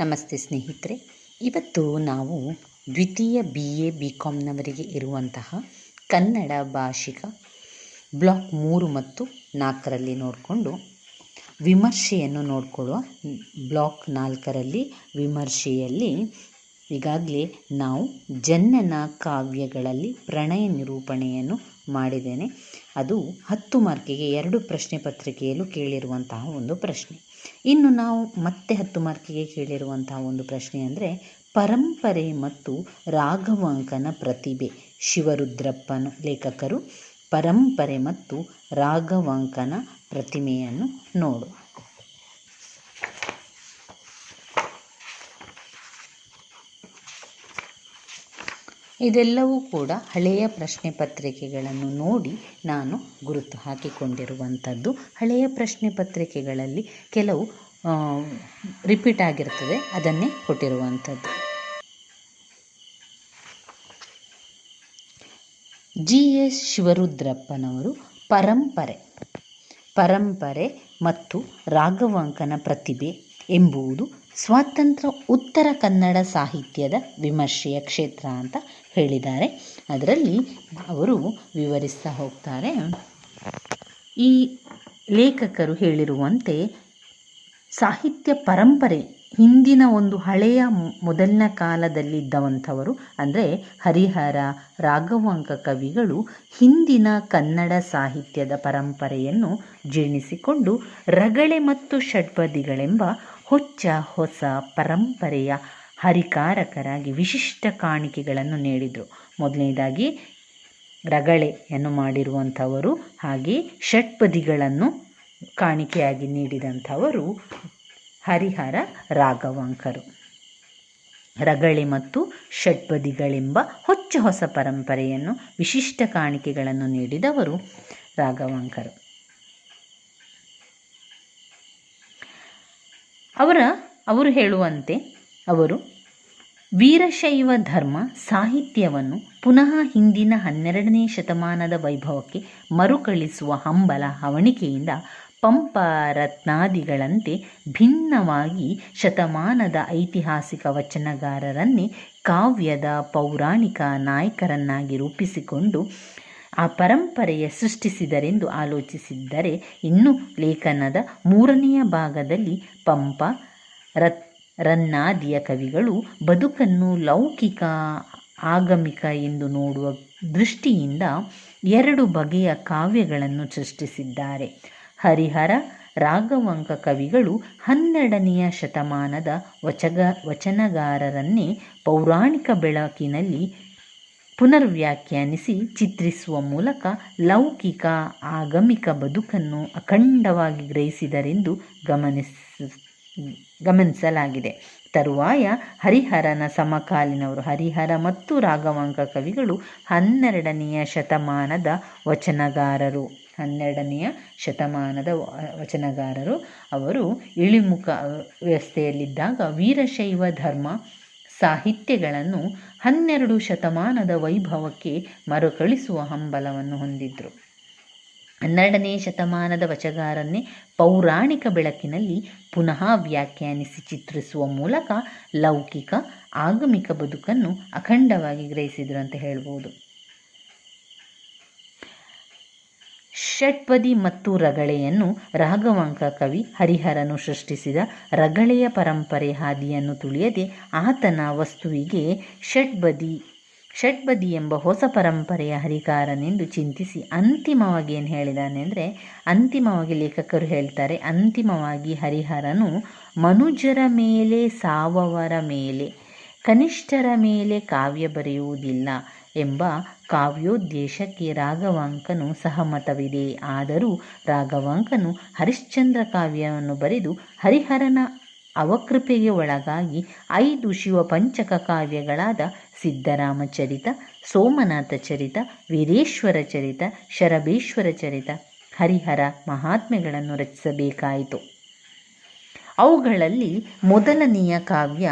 ನಮಸ್ತೆ ಸ್ನೇಹಿತರೆ. ಇವತ್ತು ನಾವು ದ್ವಿತೀಯ ಬಿ ಎ ಬಿ ಕಾಮ್ನವರಿಗೆ ಇರುವಂತಹ ಕನ್ನಡ ಭಾಷಿಕ ಬ್ಲಾಕ್ ಮೂರು ಮತ್ತು ನಾಲ್ಕರಲ್ಲಿ ನೋಡಿಕೊಂಡು ವಿಮರ್ಶೆಯನ್ನು ನೋಡಿಕೊಳ್ಳುವ ಬ್ಲಾಕ್ ನಾಲ್ಕರಲ್ಲಿ ವಿಮರ್ಶೆಯಲ್ಲಿ ಈಗಾಗಲೇ ನಾವು ಜನ್ನನ ಕಾವ್ಯಗಳಲ್ಲಿ ಪ್ರಣಯ ನಿರೂಪಣೆಯನ್ನು ಮಾಡಿದ್ದೇನೆ. ಅದು ಹತ್ತು ಮಾರ್ಕಿಗೆ ಎರಡು ಪ್ರಶ್ನೆ ಪತ್ರಿಕೆಯಲ್ಲೂ ಕೇಳಿರುವಂತಹ ಒಂದು ಪ್ರಶ್ನೆ. ಇನ್ನು ನಾವು ಮತ್ತೆ ಹತ್ತು ಮಾರ್ಕಿಗೆ ಕೇಳಿರುವಂತಹ ಒಂದು ಪ್ರಶ್ನೆ ಅಂದರೆ ಪರಂಪರೆ ಮತ್ತು ರಾಘವಾಂಕನ ಪ್ರತಿಭೆ. ಶಿವರುದ್ರಪ್ಪನ ಲೇಖಕರು ಪರಂಪರೆ ಮತ್ತು ರಾಘವಾಂಕನ ಪ್ರತಿಮೆಯನ್ನು ನೋಡು. ಇದೆಲ್ಲವೂ ಕೂಡ ಹಳೆಯ ಪ್ರಶ್ನೆ ಪತ್ರಿಕೆಗಳನ್ನು ನೋಡಿ ನಾನು ಗುರುತು ಹಾಕಿಕೊಂಡಿರುವಂಥದ್ದು. ಹಳೆಯ ಪ್ರಶ್ನೆ ಪತ್ರಿಕೆಗಳಲ್ಲಿ ಕೆಲವು ರಿಪೀಟ್ ಆಗಿರ್ತದೆ, ಅದನ್ನೇ ಕೊಟ್ಟಿರುವಂಥದ್ದು. ಜಿ. ಎಸ್. ಶಿವರುದ್ರಪ್ಪನವರು ಪರಂಪರೆ ಪರಂಪರೆ ಮತ್ತು ರಾಘವಾಂಕನ ಪ್ರತಿಭೆ ಎಂಬುದು ಸ್ವಾತಂತ್ರ್ಯ ಉತ್ತರ ಕನ್ನಡ ಸಾಹಿತ್ಯದ ವಿಮರ್ಶೆಯ ಕ್ಷೇತ್ರ ಅಂತ ಹೇಳಿದ್ದಾರೆ. ಅದರಲ್ಲಿ ಅವರು ವಿವರಿಸ್ತಾ ಹೋಗ್ತಾರೆ. ಈ ಲೇಖಕರು ಹೇಳಿರುವಂತೆ ಸಾಹಿತ್ಯ ಪರಂಪರೆ ಹಿಂದಿನ ಒಂದು ಹಳೆಯ ಮೊದಲಿನ ಕಾಲದಲ್ಲಿದ್ದವಂಥವರು ಅಂದರೆ ಹರಿಹರ, ರಾಘವಾಂಕ ಕವಿಗಳು ಹಿಂದಿನ ಕನ್ನಡ ಸಾಹಿತ್ಯದ ಪರಂಪರೆಯನ್ನು ಜೀರ್ಣಿಸಿಕೊಂಡು ರಗಳೆ ಮತ್ತು ಷಡ್ಪದಿಗಳೆಂಬ ಹೊಚ್ಚ, ಹೊಸ ಪರಂಪರೆಯ ಹರಿಕಾರಕರಾಗಿ ವಿಶಿಷ್ಟ ಕಾಣಿಕೆಗಳನ್ನು ನೀಡಿದರು. ಮೊದಲನೇದಾಗಿ ರಗಳೆಯನ್ನು ಮಾಡಿರುವಂಥವರು ಹಾಗೆ ಷಟ್ಪದಿಗಳನ್ನು ಕಾಣಿಕೆಯಾಗಿ ನೀಡಿದಂಥವರು ಹರಿಹರ ರಾಘವಾಂಕರು. ರಗಳೆ ಮತ್ತು ಷಟ್ಪದಿಗಳೆಂಬ ಹೊಚ್ಚ, ಹೊಸ ಪರಂಪರೆಯನ್ನು ವಿಶಿಷ್ಟ ಕಾಣಿಕೆಗಳನ್ನು ನೀಡಿದವರು ರಾಘವಾಂಕರು. ಅವರ, ಅವರು ಹೇಳುವಂತೆ ಅವರು, ವೀರಶೈವ ಧರ್ಮ ಸಾಹಿತ್ಯವನ್ನು ಪುನಃ ಹಿಂದಿನ ಹನ್ನೆರಡನೇ ಶತಮಾನದ ವೈಭವಕ್ಕೆ ಮರುಕಳಿಸುವ ಹಂಬಲ ಹವಣಿಕೆಯಿಂದ ಪಂಪ ರತ್ನಾದಿಗಳಂತೆ ಭಿನ್ನವಾಗಿ ಶತಮಾನದ ಐತಿಹಾಸಿಕ ವಚನಗಾರರನ್ನೇ ಕಾವ್ಯದ ಪೌರಾಣಿಕ ನಾಯಕರನ್ನಾಗಿ ರೂಪಿಸಿಕೊಂಡು ಆ ಪರಂಪರೆಯ ಸೃಷ್ಟಿಸಿದರೆಂದು ಆಲೋಚಿಸಿದ್ದರೆ ಇನ್ನು ಲೇಖನದ ಮೂರನೆಯ ಭಾಗದಲ್ಲಿ ಪಂಪ, ರತ್, ರನ್ನಾದಿಯ ಕವಿಗಳು ಬದುಕನ್ನು ಲೌಕಿಕ, ಆಗಮಿಕ ಎಂದು ನೋಡುವ ದೃಷ್ಟಿಯಿಂದ ಎರಡು ಬಗೆಯ ಕಾವ್ಯಗಳನ್ನು ಸೃಷ್ಟಿಸಿದ್ದಾರೆ. ಹರಿಹರ, ರಾಘವಂಕ ಕವಿಗಳು ಹನ್ನೆರಡನೆಯ ಶತಮಾನದ ವಚಗ, ವಚನಗಾರರನ್ನೇ ಪೌರಾಣಿಕ ಬೆಳಕಿನಲ್ಲಿ ಪುನರ್ವ್ಯಾಖ್ಯಾನಿಸಿ ಚಿತ್ರಿಸುವ ಮೂಲಕ ಲೌಕಿಕ ಆಗಮಿಕ ಬದುಕನ್ನು ಅಖಂಡವಾಗಿ ಗ್ರಹಿಸಿದರೆಂದು ಗಮನಿಸ, ಗಮನಿಸಲಾಗಿದೆ. ತರುವಾಯ ಹರಿಹರನ ಸಮಕಾಲೀನವರು ಹರಿಹರ ಮತ್ತು ರಾಘವಾಂಕ ಕವಿಗಳು ಹನ್ನೆರಡನೆಯ ಶತಮಾನದ ವಚನಗಾರರು. ಹನ್ನೆರಡನೆಯ ಶತಮಾನದ ವಚನಗಾರರು ಅವರು ಇಳಿಮುಖ ವ್ಯವಸ್ಥೆಯಲ್ಲಿದ್ದಾಗ ವೀರಶೈವ ಧರ್ಮ ಸಾಹಿತ್ಯಗಳನ್ನು ಹನ್ನೆರಡು ಶತಮಾನದ ವೈಭವಕ್ಕೆ ಮರುಕಳಿಸುವ ಹಂಬಲವನ್ನು ಹೊಂದಿದ್ರು. ಹನ್ನೆರಡನೇ ಶತಮಾನದ ವಚಗಾರನ್ನೇ ಪೌರಾಣಿಕ ಬೆಳಕಿನಲ್ಲಿ ಪುನಃ ವ್ಯಾಖ್ಯಾನಿಸಿ ಚಿತ್ರಿಸುವ ಮೂಲಕ ಲೌಕಿಕ, ಆಗಮಿಕ ಬದುಕನ್ನು ಅಖಂಡವಾಗಿ ಗ್ರಹಿಸಿದರು ಅಂತ ಹೇಳ್ಬೋದು. ಷಟ್ಪದಿ ಮತ್ತು ರಗಳೆಯನ್ನು ರಾಘವಾಂಕ ಕವಿ ಹರಿಹರನು ಸೃಷ್ಟಿಸಿದ ರಗಳೆಯ ಪರಂಪರೆ ಹಾದಿಯನ್ನು ತುಳಿಯದೆ ಆತನ ವಸ್ತುವಿಗೆ ಷಟ್ಬದಿ ಷಟ್ಬದಿ ಎಂಬ ಹೊಸ ಪರಂಪರೆಯ ಹರಿಕಾರನೆಂದು ಚಿಂತಿಸಿ ಅಂತಿಮವಾಗಿ ಏನು ಹೇಳಿದಾನೆ ಅಂದರೆ ಅಂತಿಮವಾಗಿ ಲೇಖಕರು ಹೇಳ್ತಾರೆ, ಅಂತಿಮವಾಗಿ ಹರಿಹರನು ಮನುಜರ ಮೇಲೆ, ಸಾವವರ ಮೇಲೆ, ಕನಿಷ್ಠರ ಮೇಲೆ ಕಾವ್ಯ ಬರೆಯುವುದಿಲ್ಲ. ಎಂಬ ಕಾವ್ಯೋದ್ದೇಶಕ್ಕೆ ರಾಘವಾಂಕನು ಸಹಮತವಿದೆ. ಆದರೂ ರಾಘವಾಂಕನು ಹರಿಶ್ಚಂದ್ರ ಕಾವ್ಯವನ್ನು ಬರೆದು ಹರಿಹರನ ಅವಕೃಪೆಗೆ ಒಳಗಾಗಿ ಐದು ಶಿವ ಪಂಚಕ ಕಾವ್ಯಗಳಾದ ಸಿದ್ದರಾಮಚರಿತ, ಸೋಮನಾಥ ಚರಿತ, ವೀರೇಶ್ವರ ಚರಿತ ಶರಬೇಶ್ವರ ಚರಿತ ಹರಿಹರ ಮಹಾತ್ಮೆಗಳನ್ನು ರಚಿಸಬೇಕಾಯಿತು. ಅವುಗಳಲ್ಲಿ ಮೊದಲನೆಯ ಕಾವ್ಯ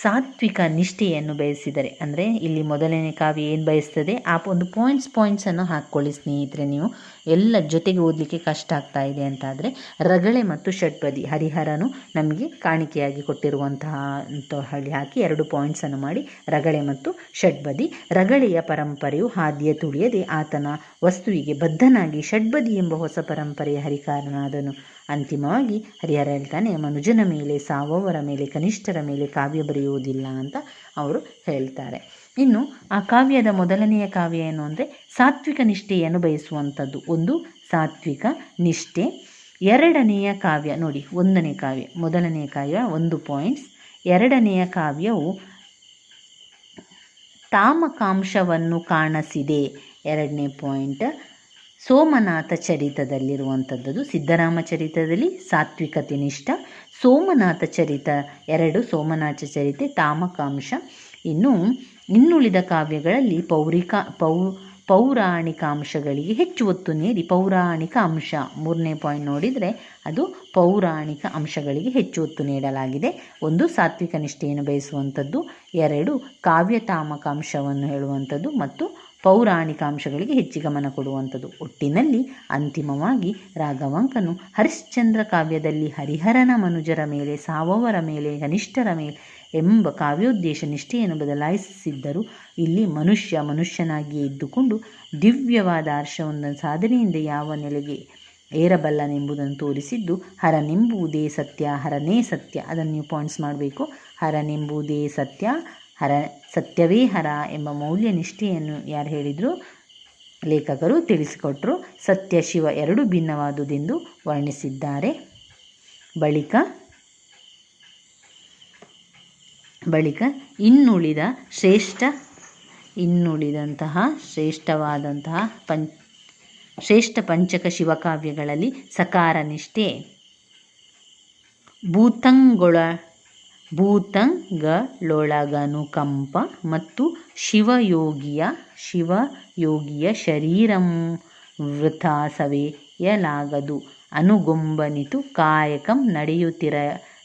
ಸಾತ್ವಿಕ ನಿಷ್ಠೆಯನ್ನು ಬಯಸಿದರೆ, ಅಂದರೆ ಇಲ್ಲಿ ಮೊದಲನೇ ಕಾವ್ಯ ಏನು ಬಯಸ್ತದೆ, ಆ ಒಂದು ಪಾಯಿಂಟ್ಸ್ ಪಾಯಿಂಟ್ಸನ್ನು ಹಾಕ್ಕೊಳ್ಳಿ ಸ್ನೇಹಿತರೆ ನೀವು. ಎಲ್ಲ ಜೊತೆಗೆ ಓದಲಿಕ್ಕೆ ಕಷ್ಟ ಆಗ್ತಾ ಇದೆ ಅಂತಾದರೆ, ರಗಳೆ ಮತ್ತು ಷಟ್ಪದಿ ಹರಿಹರನು ನಮಗೆ ಕಾಣಿಕೆಯಾಗಿ ಕೊಟ್ಟಿರುವಂತಹ ಅಂತ ಹೇಳಿ ಹಾಕಿ ಎರಡು ಪಾಯಿಂಟ್ಸನ್ನು ಮಾಡಿ, ರಗಳೆ ಮತ್ತು ಷಡ್ಬದಿ ರಗಳೆಯ ಪರಂಪರೆಯು ಹಾದಿಯ ತುಳಿಯದೆ ಆತನ ವಸ್ತುವಿಗೆ ಬದ್ಧನಾಗಿ ಷಡ್ಬದಿ ಎಂಬ ಹೊಸ ಪರಂಪರೆಯ ಹರಿಕಾರನಾದನು. ಅಂತಿಮವಾಗಿ ಹರಿಹರ ಹೇಳ್ತಾನೆ, ಮನುಜನ ಮೇಲೆ, ಸಾವವರ ಮೇಲೆ, ಕನಿಷ್ಠರ ಮೇಲೆ ಕಾವ್ಯ ಬರೆಯುವುದಿಲ್ಲ ಅಂತ ಅವರು ಹೇಳ್ತಾರೆ. ಇನ್ನು ಆ ಕಾವ್ಯದ ಮೊದಲನೆಯ ಕಾವ್ಯ ಏನು ಅಂದರೆ, ಸಾತ್ವಿಕ ನಿಷ್ಠೆಯನ್ನು ಬಯಸುವಂಥದ್ದು. ಒಂದು ಸಾತ್ವಿಕ ನಿಷ್ಠೆ. ಎರಡನೆಯ ಕಾವ್ಯ, ನೋಡಿ, ಒಂದನೇ ಕಾವ್ಯ, ಮೊದಲನೆಯ ಕಾವ್ಯ ಒಂದು ಪಾಯಿಂಟ್ಸ್ ಎರಡನೆಯ ಕಾವ್ಯವು ತಾಮಕಾಂಶವನ್ನು ಕಾಣಿಸಿದೆ. ಎರಡನೇ ಪಾಯಿಂಟ್ ಸೋಮನಾಥ ಚರಿತದಲ್ಲಿರುವಂಥದ್ದು ಸಿದ್ದರಾಮ ಚರಿತದಲ್ಲಿ ಸಾತ್ವಿಕತೆ ನಿಷ್ಠ ಸೋಮನಾಥ ಚರಿತ ಎರಡು, ಸೋಮನಾಥ ಚರಿತೆ, ತಾಮಕಾಂಶ. ಇನ್ನು ಇನ್ನುಳಿದ ಕಾವ್ಯಗಳಲ್ಲಿ ಪೌರಿಕ, ಪೌ ಪೌರಾಣಿಕ ಅಂಶಗಳಿಗೆ ಹೆಚ್ಚು ಒತ್ತು ನೀಡಿ. ಪೌರಾಣಿಕ ಅಂಶ ಮೂರನೇ ಪಾಯಿಂಟ್ ನೋಡಿದರೆ ಅದು ಪೌರಾಣಿಕ ಅಂಶಗಳಿಗೆ ಹೆಚ್ಚು ಒತ್ತು ನೀಡಲಾಗಿದೆ. ಒಂದು, ಸಾತ್ವಿಕ ನಿಷ್ಠೆಯನ್ನು ಬಯಸುವಂಥದ್ದು. ಎರಡು, ಕಾವ್ಯ ತಾಮಕ ಅಂಶವನ್ನು ಹೇಳುವಂಥದ್ದು. ಮತ್ತು ಪೌರಾಣಿಕ ಅಂಶಗಳಿಗೆ ಹೆಚ್ಚು ಗಮನ ಕೊಡುವಂಥದ್ದು. ಒಟ್ಟಿನಲ್ಲಿ ಅಂತಿಮವಾಗಿ ರಾಘವಾಂಕನು ಹರಿಶ್ಚಂದ್ರ ಕಾವ್ಯದಲ್ಲಿ ಹರಿಹರನ ಮನುಜರ ಮೇಲೆ, ಸಾವವರ ಮೇಲೆ ಕನಿಷ್ಠರ ಮೇಲೆ ಎಂಬ ಕಾವ್ಯೋದ್ದೇಶ ನಿಷ್ಠೆಯನ್ನು ಬದಲಾಯಿಸಿದ್ದರು ಇಲ್ಲಿ ಮನುಷ್ಯ ಮನುಷ್ಯನಾಗಿಯೇ ಇದ್ದುಕೊಂಡು ದಿವ್ಯವಾದ ಹರ್ಷವೊಂದನ್ನು ಸಾಧನೆಯಿಂದ ಯಾವ ನೆಲೆಗೆ ಏರಬಲ್ಲನೆಂಬುದನ್ನು ತೋರಿಸಿದ್ದು ಹರನೆಂಬುವುದೇ ಸತ್ಯ, ಹರನೇ ಸತ್ಯ ಅದನ್ನು ನೀವು ಪಾಯಿಂಟ್ಸ್ ಮಾಡಬೇಕು. ಹರನೆಂಬುವುದೇ ಸತ್ಯ ಹರ ಸತ್ಯವೇ ಹರ ಎಂಬ ಮೌಲ್ಯ ನಿಷ್ಠೆಯನ್ನು ಯಾರು ಹೇಳಿದರು? ಲೇಖಕರು ತಿಳಿಸಿಕೊಟ್ಟರು ಸತ್ಯ ಶಿವ ಎರಡು ಭಿನ್ನವಾದುದೆಂದು ವರ್ಣಿಸಿದ್ದಾರೆ. ಬಳಿಕ ಬಳಿಕ, ಇನ್ನುಳಿದ ಶ್ರೇಷ್ಠ, ಇನ್ನುಳಿದಂತಹ ಶ್ರೇಷ್ಠವಾದಂತಹ ಪಂ ಶ್ರೇಷ್ಠ ಪಂಚಕ ಶಿವಕಾವ್ಯಗಳಲ್ಲಿ ಸಕಾರ ನಿಷ್ಠೆ, ಭೂತಂಗೊಳ ಭೂತಂಗಳೊಳಗನುಕಂಪ ಮತ್ತು ಶಿವಯೋಗಿಯ ಶಿವಯೋಗಿಯ ಶರೀರಂ ವೃಥಾ ಸವೆಯಲಾಗದು ಅನುಗೊಂಬನಿತು ಕಾಯಕಂ ನಡೆಯುತ್ತಿರ,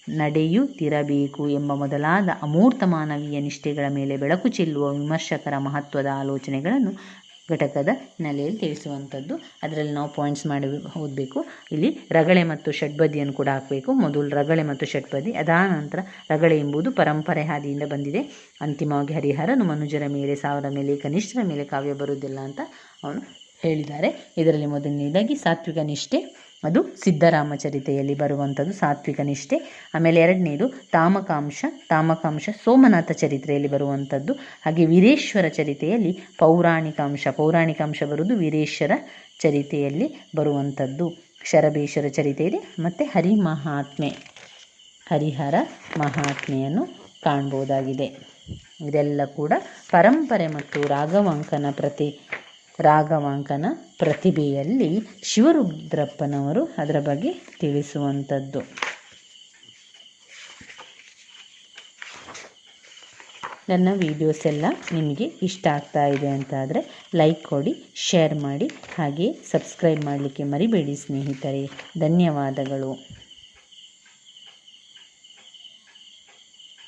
ನಡೆಯುತ್ತಿರಬೇಕು ಎಂಬ ಮೊದಲಾದ ಅಮೂರ್ತ ಮಾನವೀಯ ನಿಷ್ಠೆಗಳ ಮೇಲೆ ಬೆಳಕು ಚೆಲ್ಲುವ ವಿಮರ್ಶಕರ ಮಹತ್ವದ ಆಲೋಚನೆಗಳನ್ನು ಘಟಕದ ನೆಲೆಯಲ್ಲಿ ತಿಳಿಸುವಂಥದ್ದು. ಅದರಲ್ಲಿ ನಾವು ಪಾಯಿಂಟ್ಸ್ ಮಾಡಿ ಓದಬೇಕು. ಇಲ್ಲಿ ರಗಳೆ ಮತ್ತು ಷಡ್ಬದಿಯನ್ನು ಕೂಡ ಹಾಕಬೇಕು. ಮೊದಲು ರಗಳೆ ಮತ್ತು ಷಡ್ಬದಿ ಅದಾದ ನಂತರ ರಗಳೆ ಎಂಬುದು ಪರಂಪರೆ ಹಾದಿಯಿಂದ ಬಂದಿದೆ. ಅಂತಿಮವಾಗಿ ಹರಿಹರನು ಮನುಜರ ಮೇಲೆ, ಸಾವಿರ ಮೇಲೆ, ಕನಿಷ್ಠರ ಮೇಲೆ ಕಾವ್ಯ ಬರುವುದಿಲ್ಲ ಅಂತ ಅವನು ಹೇಳಿದ್ದಾರೆ. ಇದರಲ್ಲಿ ಮೊದಲನೇದಾಗಿ ಸಾತ್ವಿಕ ನಿಷ್ಠೆ ಅದು ಸಿದ್ದರಾಮ ಚರಿತೆಯಲ್ಲಿ ಬರುವಂಥದ್ದು ಸಾತ್ವಿಕ ನಿಷ್ಠೆ. ಆಮೇಲೆ ಎರಡನೇದು ತಾಮಕಾಂಶ. ತಾಮಕಾಂಶ ಸೋಮನಾಥ ಚರಿತ್ರೆಯಲ್ಲಿ ಬರುವಂಥದ್ದು. ಹಾಗೆ ವೀರೇಶ್ವರ ಚರಿತೆಯಲ್ಲಿ ಪೌರಾಣಿಕಾಂಶ. ಪೌರಾಣಿಕ ಅಂಶ ಬರುವುದು ವೀರೇಶ್ವರ ಚರಿತೆಯಲ್ಲಿ ಬರುವಂಥದ್ದು. ಶರಬೇಶ್ವರ ಚರಿತೆಯಲ್ಲಿ ಮತ್ತು ಹರಿ ಮಹಾತ್ಮೆ ಹರಿಹರ ಮಹಾತ್ಮೆಯನ್ನು ಕಾಣ್ಬೋದಾಗಿದೆ. ಇದೆಲ್ಲ ಕೂಡ ಪರಂಪರೆ ಮತ್ತು ರಾಘವಾಂಕನ ಪ್ರತಿ ರಾಘವಾಂಕನ ಪ್ರತಿಭೆಯಲ್ಲಿ ಶಿವರುದ್ರಪ್ಪನವರು ಅದರ ಬಗ್ಗೆ ತಿಳಿಸುವಂಥದ್ದು. ನನ್ನ ವೀಡಿಯೋಸ್ ಎಲ್ಲ ನಿಮಗೆ ಇಷ್ಟ ಆಗ್ತಾ ಇದೆ ಅಂತಾದರೆ ಲೈಕ್ ಕೊಡಿ ಶೇರ್ ಮಾಡಿ, ಹಾಗೆ ಸಬ್ಸ್ಕ್ರೈಬ್ ಮಾಡಲಿಕ್ಕೆ ಮರಿಬೇಡಿ ಸ್ನೇಹಿತರೆ. ಧನ್ಯವಾದಗಳು.